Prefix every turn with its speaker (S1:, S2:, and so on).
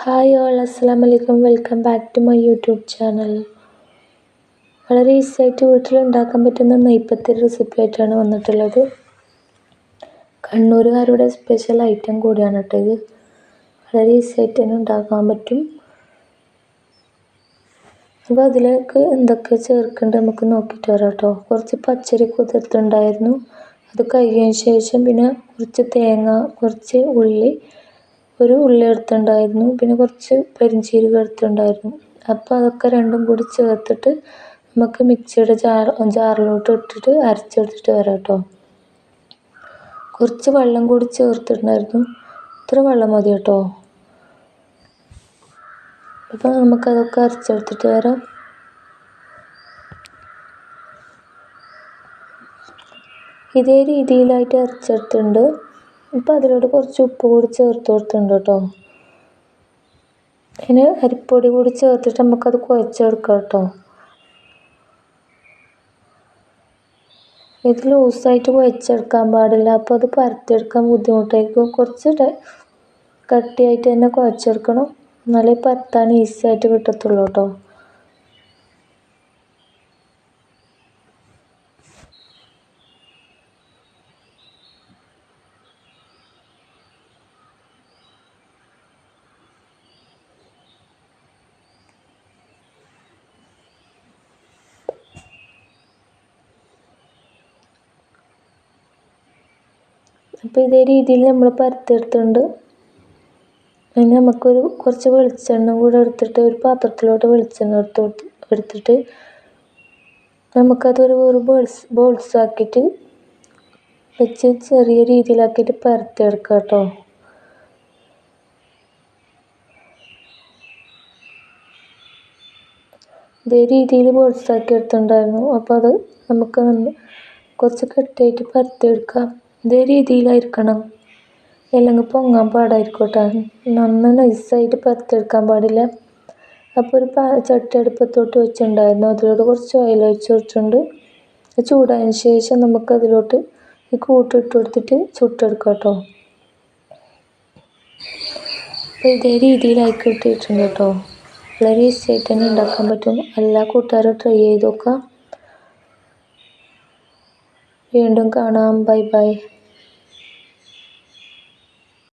S1: Hi all അസ്സാം വലൈക്കും welcome back to my YouTube channel. വളരെ ഈസി ആയിട്ട് വീട്ടിൽ ഉണ്ടാക്കാൻ പറ്റുന്ന നെയ്പ്പത്തിരി റെസിപ്പി ആയിട്ടാണ് വന്നിട്ടുള്ളത്. കണ്ണൂരുകാരുടെ സ്പെഷ്യൽ ഐറ്റം കൂടിയാണ് കേട്ടോ ഇത്. വളരെ ഈസി ആയിട്ട് തന്നെ ഉണ്ടാക്കാൻ പറ്റും. അപ്പോൾ അതിലേക്ക് എന്തൊക്കെ ചേർക്കേണ്ടത് നമുക്ക് നോക്കിയിട്ട് വരാം കേട്ടോ. കുറച്ച് പച്ചരി കുതിർത്തുണ്ടായിരുന്നു അത് കഴിഞ്ഞതിന് ശേഷം പിന്നെ കുറച്ച് തേങ്ങ കുറച്ച് ഉള്ളി ഒരു ഉള്ളി എടുത്തിട്ടുണ്ടായിരുന്നു. പിന്നെ കുറച്ച് പെരിഞ്ചീരകം എടുത്തിട്ടുണ്ടായിരുന്നു. അപ്പോൾ അതൊക്കെ രണ്ടും കൂടി ചേർത്തിട്ട് നമുക്ക് മിക്സിയുടെ ജാർ ജാറിലോട്ട് ഇട്ടിട്ട് അരച്ചെടുത്തിട്ട് വരാം കേട്ടോ. കുറച്ച് വെള്ളം കൂടി ചേർത്തിട്ടുണ്ടായിരുന്നു. ഇത്ര വെള്ളം മതി കേട്ടോ. അപ്പോൾ നമുക്കതൊക്കെ അരച്ചെടുത്തിട്ട് വരാം. ഇതേ രീതിയിലായിട്ട് അരച്ചെടുത്തിട്ടുണ്ട്. ഇപ്പം അതിലോട്ട് കുറച്ച് ഉപ്പ് കൂടി ചേർത്ത് കൊടുത്തിട്ടുണ്ട് കേട്ടോ. ഇനി അരിപ്പൊടി കൂടി ചേർത്തിട്ട് നമുക്കത് കുഴച്ചെടുക്കാം കേട്ടോ. ഇത് ലൂസായിട്ട് കുഴച്ചെടുക്കാൻ പാടില്ല. അപ്പോൾ അത് പരത്തിയെടുക്കാൻ ബുദ്ധിമുട്ടായിരിക്കും. കുറച്ച് കട്ടിയായിട്ട് തന്നെ കുഴച്ചെടുക്കണം. എന്നാലേ പരത്താൻ ഈസി ആയിട്ട് കിട്ടത്തുള്ളൂ കേട്ടോ. അപ്പോൾ ഇതേ രീതിയിൽ നമ്മൾ പരത്തിയെടുത്തിട്ടുണ്ട്. അതിന് നമുക്കൊരു കുറച്ച് വെളിച്ചെണ്ണ കൂടെ എടുത്തിട്ട് ഒരു പാത്രത്തിലോട്ട് വെളിച്ചെണ്ണ എടുത്ത് എടുത്തിട്ട് നമുക്കതൊരു ഒരു ബോൾസ് ബോൾസ് ആക്കിയിട്ട് വെച്ച് ചെറിയ രീതിയിലാക്കിയിട്ട് പരത്തിയെടുക്കുക കേട്ടോ. ഇതേ രീതിയിൽ ബോൾസ് ആക്കി എടുത്തിട്ടുണ്ടായിരുന്നു. അപ്പോൾ അത് നമുക്ക് കുറച്ച് കട്ടിയായിട്ട് പരത്തിയെടുക്കാം. ഇതേ രീതിയിലായിരിക്കണം. അല്ലെങ്കിൽ പൊങ്ങാൻ പാടായിരിക്കും നന്ന നൈസായിട്ട് പരത്തിയെടുക്കാൻ പാടില്ല. അപ്പോൾ ഒരു ചട്ടി അടുപ്പത്തോട്ട് വെച്ചിട്ടുണ്ടായിരുന്നു. അതിലോട്ട് കുറച്ച് ഓയിൽ ഒഴിച്ച് കൊടുത്തിട്ടുണ്ട്. ചൂടായതിന് ശേഷം നമുക്ക് അതിലോട്ട് ഈ കൂട്ടിട്ട് കൊടുത്തിട്ട് ചുട്ടെടുക്കാം കേട്ടോ. അപ്പോൾ ഇതേ രീതിയിലായി കിട്ടിയിട്ടുണ്ട് കേട്ടോ. വളരെ ഈസി ആയിട്ട് തന്നെ ഉണ്ടാക്കാൻ പറ്റും. എല്ലാ കൂട്ടുകാരും ട്രൈ ചെയ്ത് നോക്കാം. വീണ്ടും കാണാം. Bye bye.